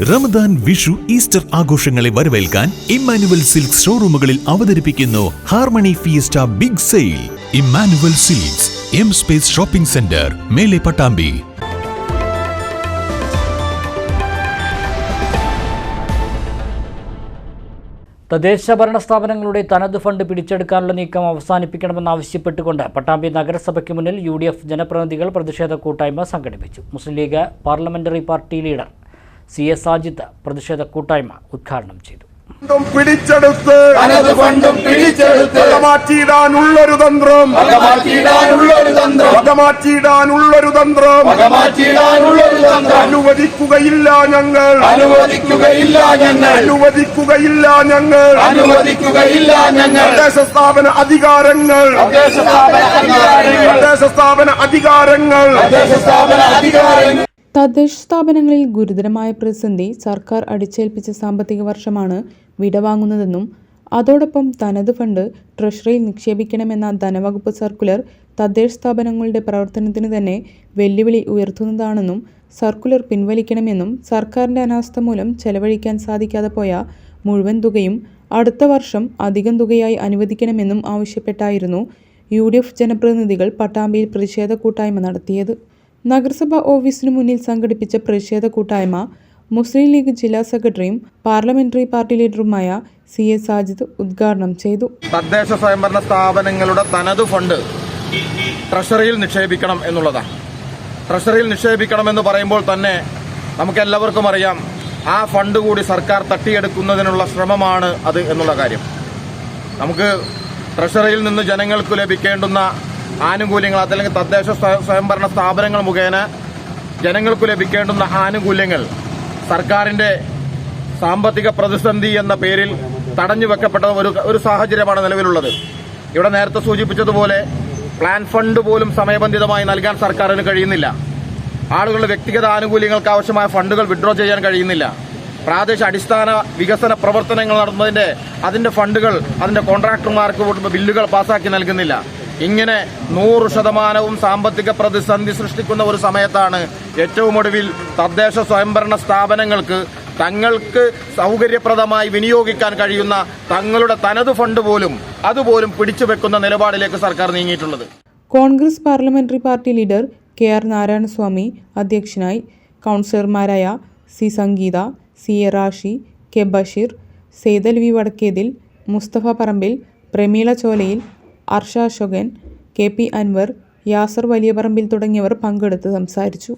Ramadan Vishu Easter ആഘോഷങ്ങളെ വരവേൽക്കാൻ Emmanuel silks ഷോറൂമുകളിൽ അവതരിപ്പിക്കുന്നു harmony fiesta big sale. Emmanuel silks M space shopping centre Mele Pattambi. തദ്ദേശ ഭരണ സ്ഥാപനങ്ങളുടെ തനത് ഫണ്ട് പിടിച്ചെടുക്കാനുള്ള നീക്കം അവസാനിപ്പിക്കണമെന്നാവശ്യപ്പെട്ടുകൊണ്ട് പട്ടാമ്പി നഗരസഭയ്ക്ക് മുന്നിൽ യു ജനപ്രതിനിധികൾ പ്രതിഷേധ കൂട്ടായ്മ സംഘടിപ്പിച്ചു. Muslim League parliamentary party leader C S Sajith പ്രതിഷേധ കൂട്ടായ്മ ഉദ്ഘാടനം ചെയ്തു. പിടിച്ചെടുത്ത് മാറ്റിയിടാനുള്ളൊരു തന്ത്രം. മാറ്റിയിടാനുള്ളൊരു തന്ത്രം. വകമാറ്റിയിടാനുള്ളൊരു തന്ത്രം. തന്ത്രം. അനുവദിക്കുകയില്ല ഞങ്ങൾ. അനുവദിക്കുകയില്ല ഞങ്ങൾ. അനുവദിക്കുകയില്ല ഞങ്ങൾ. അനുവദിക്കുകയില്ല ഞങ്ങൾ. തദ്ദേശ സ്ഥാപന അധികാരങ്ങൾ. തദ്ദേശ സ്ഥാപന അധികാരങ്ങൾ. തദ്ദേശ സ്ഥാപന അധികാരങ്ങൾ. തദ്ദേശ സ്ഥാപനങ്ങളിൽ ഗുരുതരമായ പ്രതിസന്ധി സർക്കാർ അടിച്ചേൽപ്പിച്ച സാമ്പത്തിക വർഷമാണ് വിടവാങ്ങുന്നതെന്നും അതോടൊപ്പം തനത് ഫണ്ട് ട്രഷറിയിൽ നിക്ഷേപിക്കണമെന്ന ധനവകുപ്പ് സർക്കുലർ തദ്ദേശ സ്ഥാപനങ്ങളുടെ പ്രവർത്തനത്തിന് തന്നെ വെല്ലുവിളി ഉയർത്തുന്നതാണെന്നും സർക്കുലർ പിൻവലിക്കണമെന്നും സർക്കാരിന്റെ അനാസ്ഥ മൂലം ചെലവഴിക്കാൻ സാധിക്കാതെ പോയ മുഴുവൻ തുകയും അടുത്ത വർഷം അധികം തുകയായി അനുവദിക്കണമെന്നും ആവശ്യപ്പെട്ടായിരുന്നു യു ജനപ്രതിനിധികൾ പട്ടാമ്പിയിൽ പ്രതിഷേധ കൂട്ടായ്മ നടത്തിയത്. നഗരസഭാ ഓഫീസിനു മുന്നിൽ സംഘടിപ്പിച്ച പ്രതിഷേധ കൂട്ടായ്മ മുസ്ലിം ലീഗ് ജില്ലാ സെക്രട്ടറിയും പാർലമെന്ററി പാർട്ടി ലീഡറുമായ സി എസ് സാജിദ് ഉദ്ഘാടനം ചെയ്തു. തദ്ദേശ സ്വയംഭരണ സ്ഥാപനങ്ങളുടെ തനത് ഫണ്ട് ട്രഷറിയിൽ നിക്ഷേപിക്കണം എന്നുള്ളതാണ് ട്രഷറിയിൽ നിക്ഷേപിക്കണം എന്ന് പറയുമ്പോൾ തന്നെ നമുക്ക് എല്ലാവർക്കും അറിയാം ആ ഫണ്ട് കൂടി സർക്കാർ തട്ടിയെടുക്കുന്നതിനുള്ള ശ്രമമാണ് അത് എന്നുള്ള കാര്യം. നമുക്ക് ട്രഷറിയിൽ നിന്ന് ജനങ്ങൾക്ക് ലഭിക്കേണ്ടുന്ന ആനുകൂല്യങ്ങൾ അതല്ലെങ്കിൽ തദ്ദേശ സ്വയ- സ്വയംഭരണ സ്ഥാപനങ്ങൾ മുഖേന ജനങ്ങൾക്ക് ലഭിക്കേണ്ടുന്ന ആനുകൂല്യങ്ങൾ സർക്കാരിന്റെ സാമ്പത്തിക പ്രതിസന്ധി എന്ന പേരിൽ തടഞ്ഞു വെക്കപ്പെട്ട ഒരു ഒരു സാഹചര്യമാണ് നിലവിലുള്ളത്. ഇവിടെ നേരത്തെ സൂചിപ്പിച്ചതുപോലെ പ്ലാൻ ഫണ്ട് പോലും സമയബന്ധിതമായി നൽകാൻ സർക്കാരിന് കഴിയുന്നില്ല. ആളുകളുടെ വ്യക്തിഗത ആനുകൂല്യങ്ങൾക്ക് ആവശ്യമായ ഫണ്ടുകൾ വിഡ്രോ ചെയ്യാൻ കഴിയുന്നില്ല. പ്രാദേശിക അടിസ്ഥാന വികസന പ്രവർത്തനങ്ങൾ നടന്നതിന്റെ അതിന്റെ ഫണ്ടുകൾ അതിന്റെ കോൺട്രാക്ടർമാർക്ക് ബില്ലുകൾ പാസാക്കി നൽകുന്നില്ല. ഇങ്ങനെ നൂറ് ശതമാനവും സാമ്പത്തിക പ്രതിസന്ധി സൃഷ്ടിക്കുന്ന ഒരു സമയത്താണ് ഏറ്റവും ഒടുവിൽ തദ്ദേശ സ്വയംഭരണ സ്ഥാപനങ്ങൾക്ക് തങ്ങൾക്ക് സൗകര്യപ്രദമായി വിനിയോഗിക്കാൻ കഴിയുന്ന തങ്ങളുടെ തനത് ഫണ്ട് പോലും അതുപോലും പിടിച്ചു വെക്കുന്ന നിലപാടിലേക്ക് സർക്കാർ നീങ്ങിയിട്ടുള്ളത്. Congress parliamentary party leader K R Narayanaswamy അധ്യക്ഷനായി കൗൺസിലർമാരായ C Sangeetha C A Rashi K Basheer Saidal V Vadakkethil Musthafa Parambil Prameela Cholayil Arsha Ashokan K P Anwar Yasar Valiyaparambil തുടങ്ങിയവർ പങ്കെടുത്ത് സംസാരിച്ചു.